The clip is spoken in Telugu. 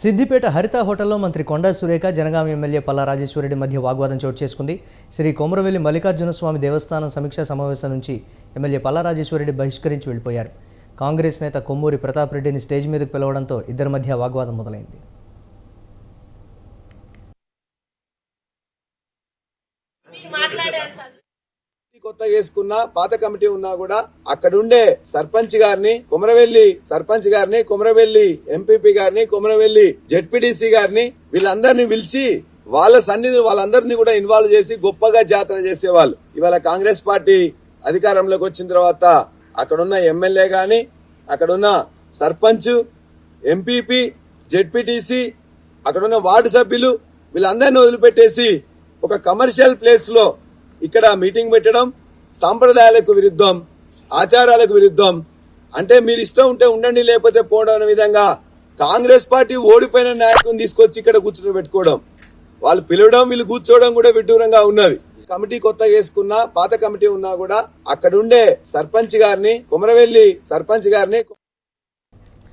సిద్దిపేట హరిత హోటల్లో మంత్రి కొండా సురేఖ జనగామ ఎమ్మెల్యే పల్లా రాజేశ్వరరెడ్డి మధ్య వాగ్వాదం చోటు చేసుకుంది. శ్రీ కొమరవెల్లి మల్లికార్జున స్వామి దేవస్థానం సమీక్షా సమావేశం నుంచి ఎమ్మెల్యే పల్లా రాజేశ్వరరెడ్డి బహిష్కరించి వెళ్ళిపోయారు. కాంగ్రెస్ నేత కొమ్మూరి ప్రతాప్ రెడ్డిని స్టేజ్ మీదకు పిలవడంతో ఇద్దరి మధ్య వాగ్వాదం మొదలైంది. కొత్త చేసుకున్న పాత కమిటీ ఉన్నా కూడా అక్కడుండే సర్పంచ్ గారిని కుమరవెల్లి సర్పంచ్ గారిని కుమరవెల్లి ఎంపీపీ గారిని కుమరవెల్లి జెడ్పీడీసీ గారిని వీళ్ళందరినీ పిలిచి వాళ్ళ సన్నిధి వాళ్ళందరినీ కూడా ఇన్వాల్వ్ చేసి గొప్పగా జాతర చేసేవాళ్ళు. ఇవాళ కాంగ్రెస్ పార్టీ అధికారంలోకి వచ్చిన తర్వాత అక్కడున్న ఎమ్మెల్యే గాని అక్కడున్న సర్పంచ్ ఎంపీపీ జెడ్పీటీసీ అక్కడున్న వార్డు సభ్యులు వీళ్ళందరినీ వదిలిపెట్టేసి ఒక కమర్షియల్ ప్లేస్లో ఇక్కడ మీటింగ్ పెట్టడం సాంప్రదాయాలకు విరుద్ధం ఆచారాలకు విరుద్ధం. అంటే మీరు ఇష్టం ఉంటే ఉండండి లేకపోతే పోవడం అనే విధంగా కాంగ్రెస్ పార్టీ ఓడిపోయిన నాయకుని తీసుకొచ్చి ఇక్కడ కూర్చుని పెట్టుకోవడం. వాళ్ళు పిలవడం వీళ్ళు కూర్చోవడం కూడా విడ్డూరంగా ఉన్నది. కమిటీ కొత్త చేసుకున్న పాత కమిటీ ఉన్నా కూడా అక్కడుండే సర్పంచ్ గారిని కుమరవెల్లి సర్పంచ్ గారిని